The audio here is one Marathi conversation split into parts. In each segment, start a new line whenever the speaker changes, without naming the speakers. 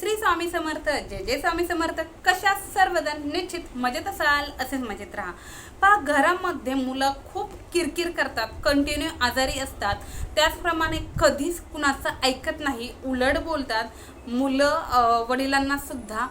श्री स्वामी समर्थ जय जय स्वामी समर्थ. कशा सर्वजण निश्चित मजेत असाल असेच मजेत राहा. पहा घरामध्ये मुलं खूप किरकिर करतात कंटिन्यू आजारी असतात. त्याचप्रमाणे कधीच कुणाचं ऐकत नाही उलट बोलतात. मुलं वडिलांना सुद्धा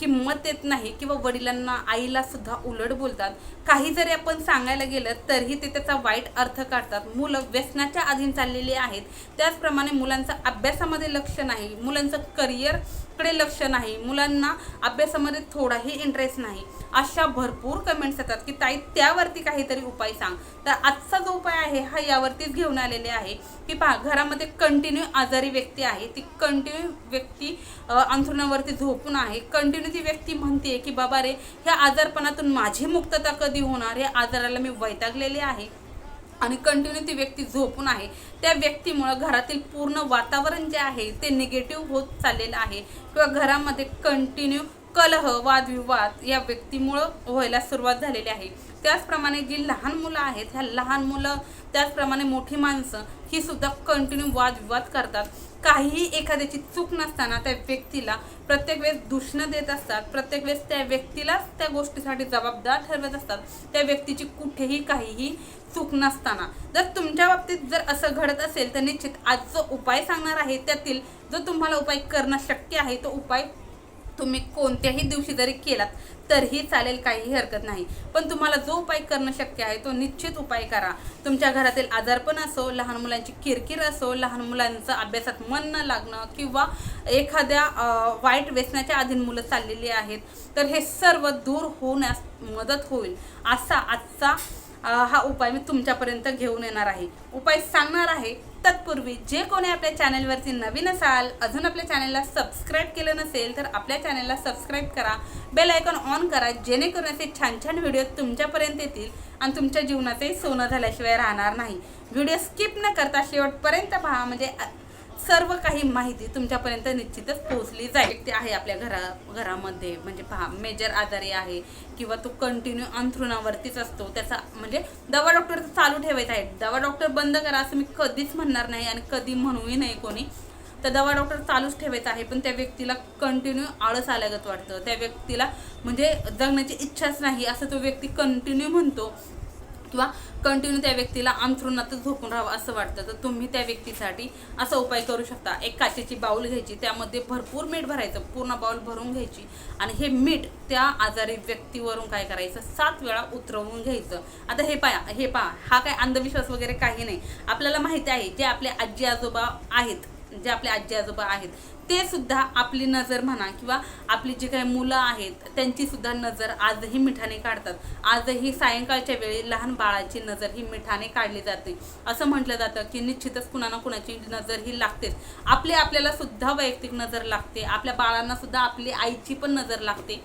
किंमत देत नाही किंवा वडिलांना आईला सुद्धा उलट बोलतात. काही जरी आपण सांगायला गेलं तरीही ते त्याचा वाईट अर्थ काढतात. मुलं व्यसनाच्या अधीन चाललेली आहेत. त्याचप्रमाणे मुलांचं अभ्यासामध्ये लक्ष नाही. मुलांचं करिअरकडे लक्ष नाही. मुलांना अभ्यासामध्ये थोडाही इंटरेस्ट नाही. अशा भरपूर कमेंट्स येतात की ताई त्यावरती काहीतरी उपाय सांग. तर आजचा जो उपाय आहे हा यावरतीच घेऊन आलेले आहे. की पहा घरामध्ये कंटिन्यू आजारी व्यक्ती आहे. ती कंटिन्यू व्यक्ती अंथरुणावरती झोपून आहे. कंटिन्यू ती व्यक्ती म्हणते की बाबा रे ह्या आजारपणातून माझी मुक्तता कधी होणार? या आजाराला मी वैतागलेले आहे. आणि कंटिन्यू ती व्यक्ती झोपून आहे. त्या व्यक्तीमुळं घरातील पूर्ण वातावरण जे आहे ते निगेटिव्ह होत चाललेलं आहे. किंवा घरामध्ये कंटिन्यू कलह वादविवाद या व्यक्तीमुळं व्हायला सुरुवात झालेली आहे. त्याचप्रमाणे जी लहान मुलं आहेत ह्या लहान मुलं त्याचप्रमाणे मोठी माणसं ही सुद्धा कंटिन्यू वादविवाद करतात. काहीही एखाद्याची चूक नसताना त्या व्यक्तीला प्रत्येक वेळेस दूषणं देत असतात प्रत्येक वेळेस त्या व्यक्तीलाच त्या गोष्टीसाठी जबाबदार ठरवत असतात त्या व्यक्तीची कुठेही काहीही चूक नसताना. जर तुमच्या बाबतीत जर असं घडत असेल तर निश्चित आज जो उपाय सांगणार आहे त्यातील जो तुम्हाला उपाय करणं शक्य आहे तो उपाय तुम्ही कोणत्याही दिवशी जरी केलात तरीही चालेल काहीही हरकत नाही. पण तुम्हाला जो उपाय करणं शक्य आहे तो निश्चित उपाय करा. तुमच्या घरातील आजारपण असो लहान मुलांची किरकिर असो लहान मुलांचं अभ्यासात मन न लागणं किंवा एखाद्या वाईट व्यसनाच्या अधीन मुलं चाललेली आहेत तर हे सर्व दूर होण्यास मदत होईल असा आजचा हा उपाय मी तुमच्यापर्यंत घेऊन येणार आहे. उपाय सांगणार आहे तत्पूर्वी जे कोणी आपल्या चॅनलवरती नवीन असाल अजून आपल्या चॅनलला सबस्क्राईब केलं नसेल तर आपल्या चॅनलला सबस्क्राईब करा बेल आयकॉन ऑन करा जेणेकरून असे छान छान व्हिडिओ तुमच्यापर्यंत येतील आणि तुमच्या जीवनाचंही सोनं झाल्याशिवाय राहणार नाही. व्हिडिओ स्किप न करता शेवटपर्यंत पहा म्हणजे सर्व काही माहिती तुमच्यापर्यंत निश्चितच पोहोचली जाईल. व्यक्ती आहे आपल्या घरा घरामध्ये. म्हणजे पहा मेजर आजारी आहे किंवा तो कंटिन्यू अंथरुणावरतीच असतो त्याचा म्हणजे दवा डॉक्टर चालू ठेवायचा आहे. दवा डॉक्टर बंद करा असं मी कधीच म्हणणार नाही आणि कधी म्हणूही नाही कोणी. तर दवा डॉक्टर चालूच ठेवायचा आहे पण त्या व्यक्तीला कंटिन्यू आळस आल्यागत वाटतं. त्या व्यक्तीला म्हणजे जगण्याची इच्छाच नाही असं तो व्यक्ती कंटिन्यू म्हणतो. किंवा कंटिन्यू त्या व्यक्तीला अंथरुणातच झोपून राहावं असं वाटतं. तर तुम्ही त्या व्यक्तीसाठी असा उपाय करू शकता. एक काचेची बाऊल घ्यायची त्यामध्ये भरपूर मीठ भरायचं पूर्ण बाऊल भरून घ्यायची आणि हे मीठ त्या आजारी व्यक्तीवरून काय करायचं? सात वेळा उतरवून घ्यायचं. आता हे पाया हे पहा हा काय अंधविश्वास वगैरे काही नाही. आपल्याला माहिती आहे जे आपले आजी आजोबा आहेत जे आपले आजी आजोबा आहेत ते सुद्धा आपली नजर म्हणा किंवा आपली जी काही मुलं आहेत त्यांची सुद्धा नजर आजही मिठाने काढतात. आजही सायंकाळच्या वेळी लहान बाळाची नजर ही मिठाने काढली जाते. असं म्हटलं जातं की निश्चितच कुणा ना कुणाची नजर ही लागतेच. आपली आपल्याला सुद्धा वैयक्तिक नजर लागते. आपल्या बाळांना सुद्धा आपली आईची पण नजर लागते.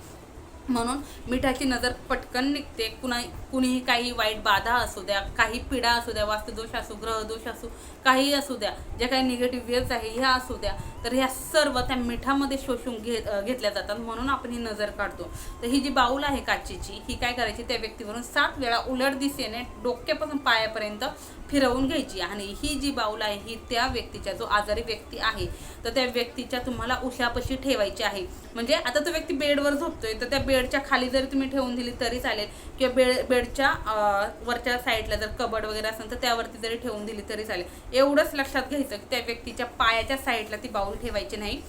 म्हणून मिठाची नजर पटकन निघते. कुणा कुणीही काही वाईट बाधा असू द्या काही पिढा असू द्या वास्तुदोष असू ग्रहदोष असू काही असू द्या ज्या काही निगेटिव्ह वेव्स आहे ह्या असू द्या तर ह्या सर्व त्या मिठामध्ये शोषून घे घेतल्या जातात म्हणून आपण ही नजर काढतो. तर ही जी बाऊल आहे काचेची ही काय करायची? त्या व्यक्तीवरून सात वेळा उलट दिशेने डोक्यापासून पायापर्यंत फिरवून घ्यायची आणि ही जी बाऊल आहे ही त्या व्यक्तीच्या जो आजारी व्यक्ती आहे तर त्या व्यक्तीच्या तुम्हाला उशापाशी ठेवायची आहे. म्हणजे आता तो व्यक्ती बेडवर झोपतोय तर त्या बेडच्या खाली जरी तुम्ही ठेवून दिली तरी चालेल. किंवा बेड बेडच्या वरच्या साईडला जर कबड वगैरे असेल तर त्यावरती जरी ठेवून दिली तरी चालेल. एवढंच लक्षात घ्यायचं की त्या व्यक्तीच्या पायाच्या साईडला ती बाऊल ठेवायची नाही.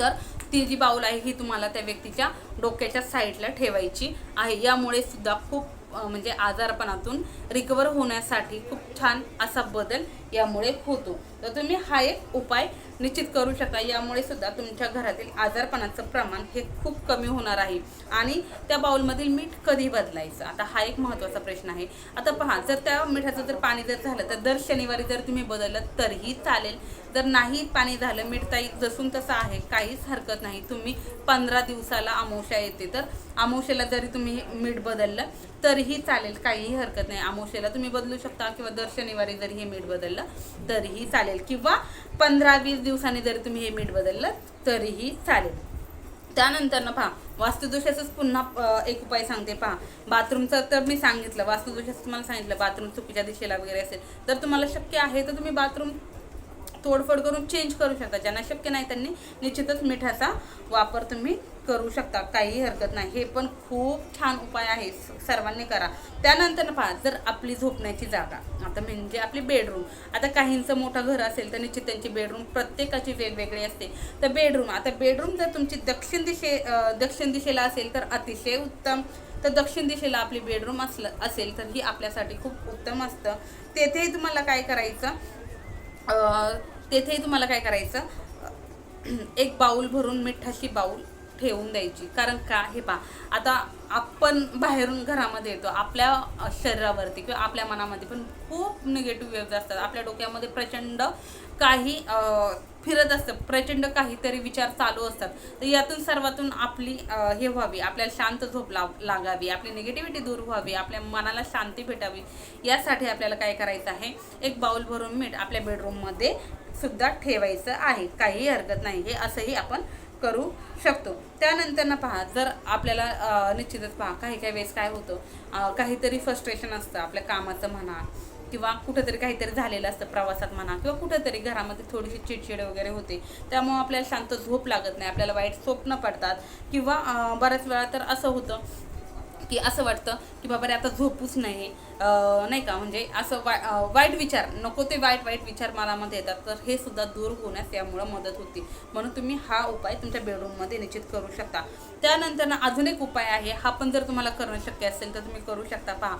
तर ती जी बाऊल आहे ही तुम्हाला त्या व्यक्तीच्या डोक्याच्या साईडला ठेवायची आहे. यामुळे सुद्धा खूप म्हणजे आजारपणातून रिकवर होण्यासाठी खूप छान असा बदल यामुळे होतो. तर तुम्ही हा एक उपाय निश्चित करू शकता. यामुळे सुद्धा तुमच्या घरातील आजारपणाचं प्रमाण हे खूप कमी होणार आहे. आणि त्या बाउलमधील मीठ कधी बदलायचं? आता हा एक महत्त्वाचा प्रश्न आहे. आता पहा जर त्या मिठाचं जर पाणी जर झालं तर दर शनिवारी जर तुम्ही बदललं तरीही चालेल. जर नाही पाणी झालं मीठ ताई जसून तसं आहे काहीच हरकत नाही. तुम्ही पंधरा दिवसाला अमावश्या येते. तर अमावश्याला जरी तुम्ही मीठ बदललं तरीही चालेल काहीही हरकत नाही. अमावश्याला तुम्ही बदलू शकता किंवा दर शनिवारी जरी हे मीठ बदललं तरीही चालेल. किंवा पंधरा वीस दिवसांनी जरी तुम्ही हे मीठ बदललं तरीही चालेल. त्यानंतर ना पहा वास्तुदोषाचंच पुन्हा एक उपाय सांगते पहा. बाथरूमचं तर मी सांगितलं वास्तुदोषाचं तुम्हाला सांगितलं बाथरूम चुकीच्या दिशेला वगैरे असेल. तर तुम्हाला शक्य आहे तर तुम्ही बाथरूम तोडफोड करून चेंज करू शकता. ज्यांना शक्य नाही त्यांनी निश्चितच मिठाचा वापर तुम्ही करू शकता. काही हरकत नाही. हे पण खूप छान उपाय आहे. स- सर्वांनी करा. त्यानंतर पहा जर आपली झोपण्याची जागा आता म्हणजे आपली बेडरूम आता काहींचं मोठं घर असेल तर निश्चित त्यांची बेडरूम प्रत्येकाची वेगवेगळी असते. तर बेडरूम आता बेडरूम जर तुमची दक्षिण दिशे दक्षिण दिशेला असेल तर अतिशय उत्तम. तर दक्षिण दिशेला आपली बेडरूम असलं असेल तर ही आपल्यासाठी खूप उत्तम असतं. तेथेही तुम्हाला काय करायचं? तेथेही तुम्हाला काय करायचं? एक बाऊल भरून मिठाची बाऊल ठेवून द्यायची. कारण का? हे पा आता आपण बाहेरून घरामध्ये येतो. आपल्या शरीरावरती किंवा आपल्या मनामध्ये पण खूप निगेटिव्ह वेव्ज असतात. आपल्या डोक्यामध्ये प्रचंड काही फिरत असतं. प्रचंड काहीतरी विचार चालू असतात. तर यातून सर्वातून आपली हे व्हावी आपल्याला शांत झोप लाव लागावी आपली निगेटिव्हिटी दूर व्हावी आपल्या मनाला शांती भेटावी यासाठी आपल्याला काय करायचं आहे? एक बाउल भरून मीठ आपल्या बेडरूममध्ये सुद्धा ठेवायचं आहे. काहीही हरकत नाही. हे असंही आपण करू शकतो. त्यानंतर ना पहा जर आपल्याला निश्चितच पहा काही काही वेळेस काय होतं? काहीतरी फ्रस्ट्रेशन असतं. आपल्या कामाचं म्हणा किंवा कुठंतरी काहीतरी झालेलं असतं प्रवासात म्हणा किंवा कुठंतरी घरामध्ये थोडीशी चिडचिड वगैरे होते. त्यामुळं आपल्याला शांत झोप लागत नाही आपल्याला वाईट स्वप्न पडतात. किंवा बऱ्याच वेळा तर असं होतं की असं वाटतं की बाबा रे आता झोपूच नाही. नाही का? म्हणजे असं वा वाईट विचार नको ते वाईट वाईट विचार मनामध्ये येतात. तर हे सुद्धा दूर होण्यास यामुळं मदत होते. म्हणून तुम्ही हा उपाय तुमच्या बेडरूममध्ये निश्चित करू शकता. त्यानंतर ना अजून एक उपाय आहे. हा पण जर तुम्हाला करणं शक्य असेल तर तुम्ही करू शकता. पहा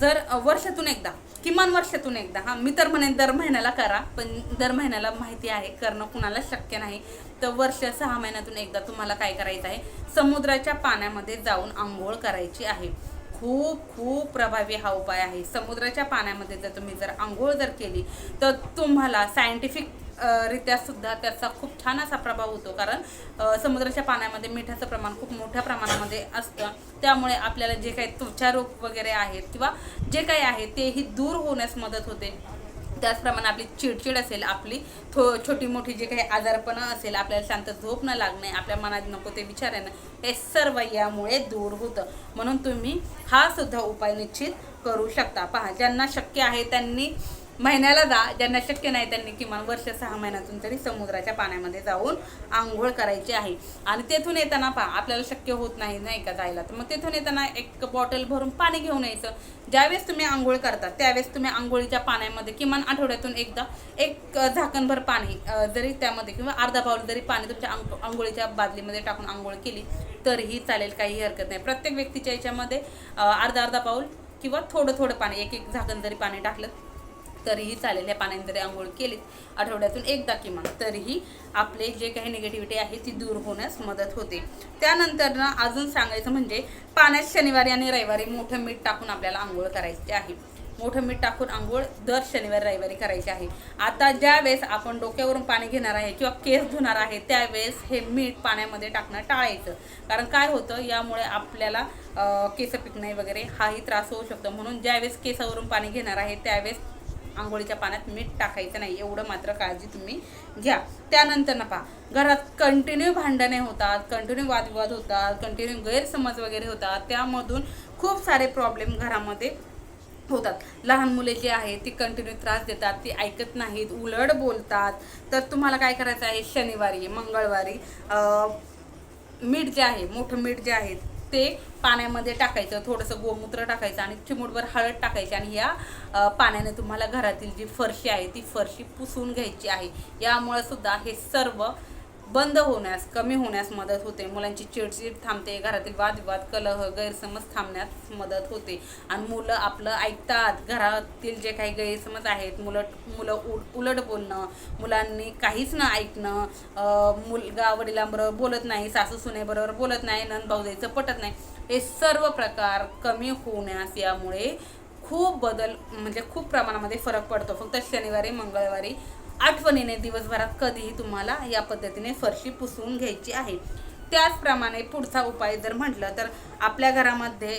जर वर्षातून एकदा किमान वर्षातून एकदा हां मी तर म्हणेन दर महिन्याला करा पण दर महिन्याला माहिती आहे करणं कुणाला शक्य नाही. तर वर्ष सहा महिन्यातून एकदा तुम्हाला काय करायचं आहे समुद्राच्या पाण्यामध्ये जाऊन आंघोळ करायची आहे. खूप खूप प्रभावी हा उपाय आहे. समुद्राच्या पाण्यामध्ये जर तुम्ही जर आंघोळ जर केली तर तुम्हाला सायंटिफिक रित्या सुद्धा त्याचा खूप छान असा प्रभाव होतो. कारण समुद्राच्या पाण्यामध्ये मिठाचं प्रमाण खूप मोठ्या प्रमाणामध्ये असतं. त्यामुळे आपल्याला जे काही त्वचारोग वगैरे आहेत किंवा जे काही आहे तेही दूर होण्यास मदत होते. त्याचप्रमाणे आपली चिडचिड असेल आपली थो छोटी मोठी जे काही आजारपणं असेल आपल्याला शांत झोप न लागणे आपल्या मनात नको ते विचार येणं हे सर्व यामुळे दूर होतं. म्हणून तुम्ही हा सुद्धा उपाय निश्चित करू शकता. पहा ज्यांना शक्य आहे त्यांनी महिन्याला जा ज्यांना शक्य नाही त्यांनी किमान वर्ष सहा महिन्यातून तरी समुद्राच्या पाण्यामध्ये जाऊन आंघोळ करायची आहे. आणि तेथून येताना पहा आपल्याला शक्य होत नाही नाही का जायला. तर मग तेथून येताना एक बॉटल भरून पाणी घेऊन यायचं. ज्यावेळेस तुम्ही आंघोळ करता त्यावेळेस तुम्ही आंघोळीच्या पाण्यामध्ये किमान आठवड्यातून एकदा एक झाकणभर पाणी जरी त्यामध्ये किंवा अर्धा पाऊल जरी पाणी तुमच्या आंघो आंघोळीच्या बादलीमध्ये टाकून आंघोळ केली तरीही चालेल काही हरकत नाही. प्रत्येक व्यक्तीच्या याच्यामध्ये अर्धा अर्धा पाऊल किंवा थोडं थोडं पाणी एक एक झाकण जरी पाणी टाकलं तरीही चालेल या पाण्याने जरी आंघोळ केली आठवड्यातून एकदा किमान तरीही आपले जे काही निगेटिव्हिटी आहे ती दूर होण्यास मदत होते. त्यानंतर ना अजून सांगायचं म्हणजे पाण्यात शनिवारी आणि रविवारी मोठं मीठ टाकून आपल्याला आंघोळ करायची आहे. मोठं मीठ टाकून आंघोळ दर शनिवारी रविवारी करायची आहे. आता ज्या वेळेस आपण डोक्यावरून पाणी घेणार आहे किंवा केस धुणार आहे त्यावेळेस हे मीठ पाण्यामध्ये टाकणं टाळायचं. कारण काय होतं यामुळे आपल्याला केस पिकणे वगैरे हाही त्रास होऊ शकतो. म्हणून ज्यावेळेस केसावरून पाणी घेणार आहे त्यावेळेस आंघोळीच्या पाण्यात मीठ टाकायचं नाही एवढं मात्र काळजी तुम्ही घ्या. त्यानंतर ना पहा घरात कंटिन्यू भांडणे होतात कंटिन्यू वादविवाद होतात कंटिन्यू गैरसमज वगैरे होतात त्यामधून खूप सारे प्रॉब्लेम घरामध्ये होतात. लहान मुले जी आहेत ती कंटिन्यू त्रास देतात ती ऐकत नाहीत उलट बोलतात. तर तुम्हाला काय करायचं आहे? शनिवारी मंगळवारी मीठ जे आहे मोठं मीठ जे आहे ते पाण्यामध्ये टाकायचं थोडंसं गोमूत्र टाकायचं आणि चिमूटभर हळद टाकायची आणि या पाण्याने तुम्हाला घरातील जी फरशी आहे ती फरशी पुसून घ्यायची आहे. यामुळे सुद्धा हे सर्व बंद होण्यास कमी होण्यास मदत होते. मुलांची चिडचिड थांबते. घरातील वादविवाद कलह गैरसमज थांबण्यास मदत होते. आणि मुलं आपलं ऐकतात. घरातील जे काही गैरसमज आहेत मुलं मुलं उल उलट बोलणं मुलांनी काहीच न ऐकणं मुलगा वडिलांबरोबर बोलत नाही सासू सुनेबरोबर बोलत नाही नन भाऊजाईचं पटत नाही हे सर्व प्रकार कमी होण्यास यामुळे खूप बदल म्हणजे खूप प्रमाणामध्ये फरक पडतो. फक्त शनिवारी मंगळवारी आठवणीने दिवसभरात कधीही तुम्हाला या पद्धतीने फरशी पुसवून घ्यायची आहे. त्याचप्रमाणे पुढचा उपाय जर म्हटलं तर आपल्या घरामध्ये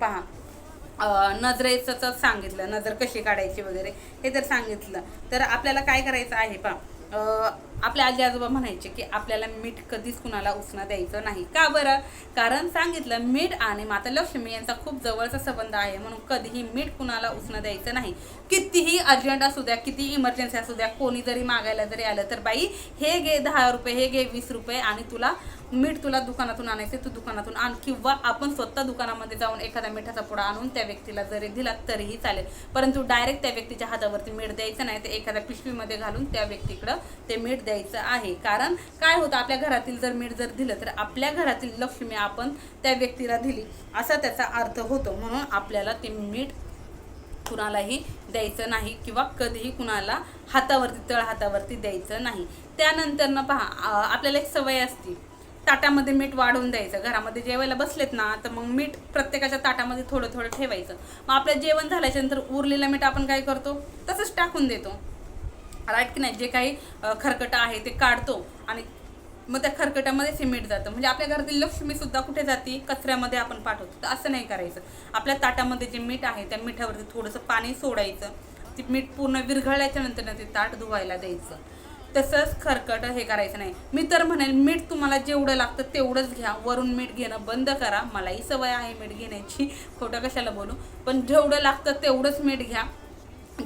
पहा नजरेचं तर सांगितलं नजर कशी काढायची वगैरे हे जर सांगितलं तर आपल्याला काय करायचं आहे पहा आपले आजी आजोबा म्हणायचे की आपल्याला मीठ कधीच कुणाला उसणं द्यायचं नाही. का बरं? कारण सांगितलं मीठ आणि माता लक्ष्मी यांचा खूप जवळचा संबंध आहे म्हणून कधीही मीठ कुणाला उसणं द्यायचं नाही. कितीही अर्जंट असू द्या किती इमर्जन्सी असू द्या कोणी जरी मागायला जरी आलं तर बाई हे घे दहा रुपये हे घे वीस रुपये आणि तुला मीठ तुला दुकानातून आणायचं तू दुकानातून आण. किंवा आपण स्वतः दुकानामध्ये जाऊन एखादा मिठाचा पुडा आणून त्या व्यक्तीला जरी दिला तरीही चालेल. परंतु डायरेक्ट त्या व्यक्तीच्या हातावरती मीठ द्यायचं नाही तर एखाद्या पिशवीमध्ये घालून त्या व्यक्तीकडं ते मीठ द्यायचं आहे. कारण काय होतं आपल्या घरातील जर मीठ जर दिलं तर आपल्या घरातील लक्ष्मी आपण त्या व्यक्तीला दिली. असा त्याचा अर्थ होतो. म्हणून आपल्याला ते मीठ कुणालाही द्यायचं नाही किंवा कधीही कुणाला हातावरती तळ हातावरती द्यायचं नाही. त्यानंतर ना पहा आपल्याला एक सवय असते. ताटामध्ये मीठ वाढवून द्यायचं. घरामध्ये जेवायला बसलेत ना तर मग मीठ प्रत्येकाच्या ताटामध्ये थोडं थोडं ठेवायचं. मग आपलं जेवण झाल्याच्यानंतर उरलेलं मीठ आपण काय करतो? तसंच टाकून देतो. राईट की नाही? जे काही खरकटं आहे ते काढतो आणि मग त्या खरकट्यामध्येच हे मीठ जातं. म्हणजे आपल्या घरातील लक्ष्मीसुद्धा कुठे जाते? कचऱ्यामध्ये आपण पाठवतो. तर असं नाही करायचं. आपल्या ताटामध्ये जे मीठ आहे त्या मिठावरती थोडंसं पाणी सोडायचं. ते मीठ पूर्ण विरघळल्याच्या नंतर ते ताट धुवायला द्यायचं. तसंच खरकट हे करायचं नाही. मी तर म्हणेल मीठ तुम्हाला जेवढं लागतं तेवढंच घ्या. वरून मीठ घेणं बंद करा. मलाही सवय आहे मीठ घेण्याची. खोटं कशाला बोलू? पण जेवढं लागतं तेवढंच मीठ घ्या.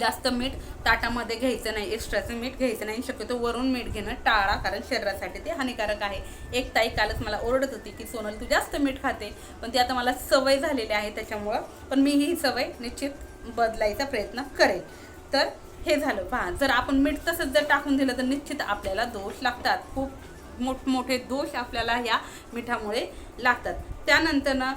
जास्त मीठ ताटामध्ये घ्यायचं नाही. एक्स्ट्राचं मीठ घ्यायचं नाही. शक्यतो वरून मीठ घेणं टाळा कारण शरीरासाठी ते हानिकारक आहे. एक ताई कालच मला ओरडत होती की सोनल तू जास्त मीठ खाते. पण ती आता मला सवय झालेली आहे त्याच्यामुळं. पण मी ही सवय निश्चित बदलायचा प्रयत्न करेल तर हे झालं. पहा जर आपण मीठ तसंच जर टाकून दिलं तर निश्चित आपल्याला दोष लागतात. खूप मोठमोठे दोष आपल्याला ह्या मिठामुळे लागतात. त्यानंतर ना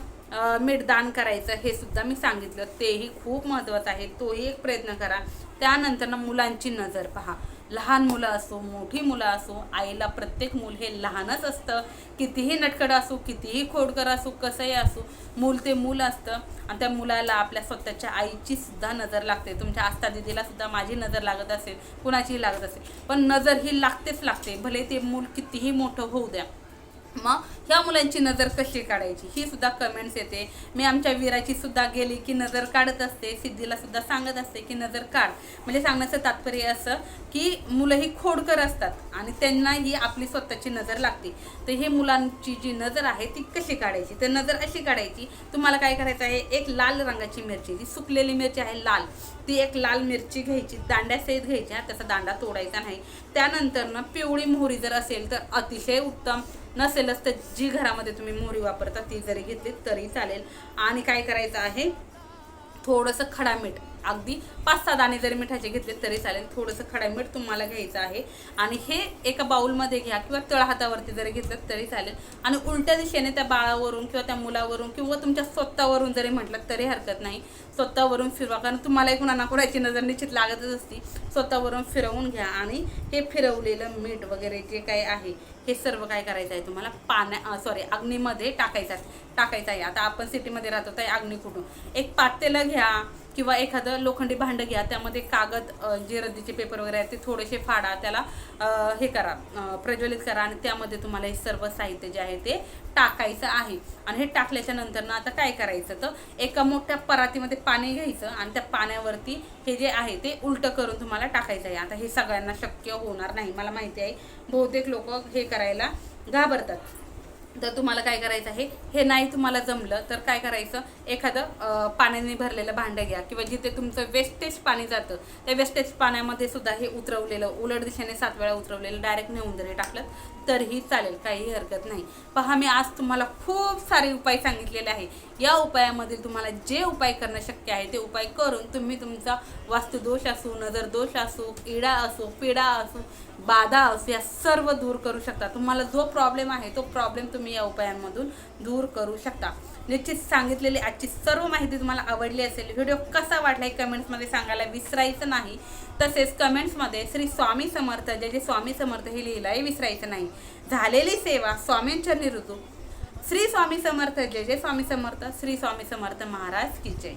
मीठ दान करायचं हे सुद्धा मी सांगितलं. तेही खूप महत्त्वाचं आहे. तोही एक प्रयत्न करा. त्यानंतर ना मुलांची नजर पहा. लहान मुलं असो मोठी मुलं असो आईला प्रत्येक मूल हे लहानच असतं. कितीही नटखड असो कितीही खोडकर असो कसंही असो मूल ते मूल असतं. आणि त्या मुलाला आपल्या स्वतःच्या आईची सुद्धा नजर लागते. तुमच्या आस्था दिदीला सुद्धा माझी नजर लागत असेल कुणाचीही लागत असेल. पण नजर ही लागतेच लागते. भले ते मूल कितीही मोठं होऊ द्या. मग ह्या मुलांची नजर कशी काढायची? ही सुद्धा कमेंट्स येते. मी आमच्या वीराची सुद्धा गेली की नजर काढत असते. सिद्धीला सुद्धा सांगत असते की नजर काढ. म्हणजे सांगण्याचं तात्पर्य असं की मुलं ही खोडकर असतात आणि त्यांना ही आपली स्वतःची नजर लागते. तर हे मुलांची जी नजर आहे ती कशी काढायची? तर नजर अशी काढायची तुम्हाला काय करायचं आहे? एक लाल रंगाची मिरची जी सुकलेली मिरची आहे लाल. ती एक लाल मिरची घ्यायची दांड्यासहित घ्यायची हा, त्याचा दांडा तोडायचा नाही. त्यानंतर ना पिवळी मोहरी जर असेल तर अतिशय उत्तम. नसेलच तर जी घरामध्ये तुम्ही मोहरी वापरता ती जरी घेतली तरी चालेल. आणि काय करायचं आहे? थोडंसं खडा मीठ. अगदी पाच सहा दाणे जरी मिठाचे घेतले तरी चालेल. थोडंसं खडा मीठ तुम्हाला घ्यायचं आहे. आणि हे एका बाऊलमध्ये घ्या किंवा तळहातावरती जरी घेतलं तरी चालेल. आणि उलट्या दिशेने त्या बाळावरून किंवा त्या मुलावरून किंवा तुमच्या स्वतःवरून जरी म्हटलं तरी हरकत नाही. स्वतःवरून फिरवा. कारण तुम्हालाही कुणा कुणाची नजर निश्चित लागतच असती. स्वतःवरून फिरवून घ्या. आणि हे फिरवलेलं मीठ वगैरे जे काही आहे हे सर्व काय करायचं आहे तुम्हाला? पाण्या सॉरी अग्नीमध्ये टाकायचं आहे. टाकायचं आहे. आता आपण सिटीमध्ये राहतो तर अग्नी कुठून? एक पातेलं घ्या. किंवा एखादं लोखंडी भांडं घ्या त्यामध्ये कागद जे रद्दीचे पेपर वगैरे आहेत ते थोडेसे फाडा त्याला हे करा प्रज्वलित करा आणि त्यामध्ये तुम्हाला हे सर्व साहित्य जे आहे ते टाकायचं आहे. आणि हे टाकल्याच्या नंतर ना आता काय करायचं तर एका मोठ्या परातीमध्ये पाणी घ्यायचं आणि त्या पाण्यावरती हे जे आहे ते उलटं करून तुम्हाला टाकायचं आहे. आता हे सगळ्यांना शक्य होणार नाही. मला माहिती आहे बहुतेक लोक हे करायला घाबरतात. तर तुम्हाला काय करायचं आहे? हे नाही तुम्हाला जमलं तर काय करायचं? एखादं पाण्याने भरलेलं भांडं घ्या किंवा जिथे तुमचं वेस्टेज पाणी जातं त्या वेस्टेज पाण्यामध्ये सुद्धा हे उतरवलेलं उलट दिशेने सात वेळा उतरवलेलं डायरेक्ट नेऊन जरी टाकलं तरीही चालेल काही हरकत नाही. पहा मी आज तुम्हाला खूप सारे उपाय सांगितलेले आहे. या उपायामधील तुम्हाला जे उपाय करणं शक्य आहे ते उपाय करून तुम्ही तुमचा वास्तुदोष असो नजर दोष असो इडा असो पिडा असो बाधा असो या सर्व दूर करू शकता. तुम्हाला जो प्रॉब्लेम आहे तो प्रॉब्लेम तुम्ही या उपायांमधून दूर करू शकता. निश्चित सांगितलेली आजची सर्व माहिती तुम्हाला आवडली असेल व्हिडिओ कसा वाटला हे कमेंट्समध्ये सांगायला विसरायचं नाही. तसेच कमेंट्समध्ये श्री स्वामी समर्थ जे जे स्वामी समर्थ हे लिहिलंय विसरायचं नाही. झालेली सेवा स्वामींचरणी ऋतू श्री स्वामी समर्थ जय जय स्वामी समर्थ श्री स्वामी समर्थ महाराज की जय.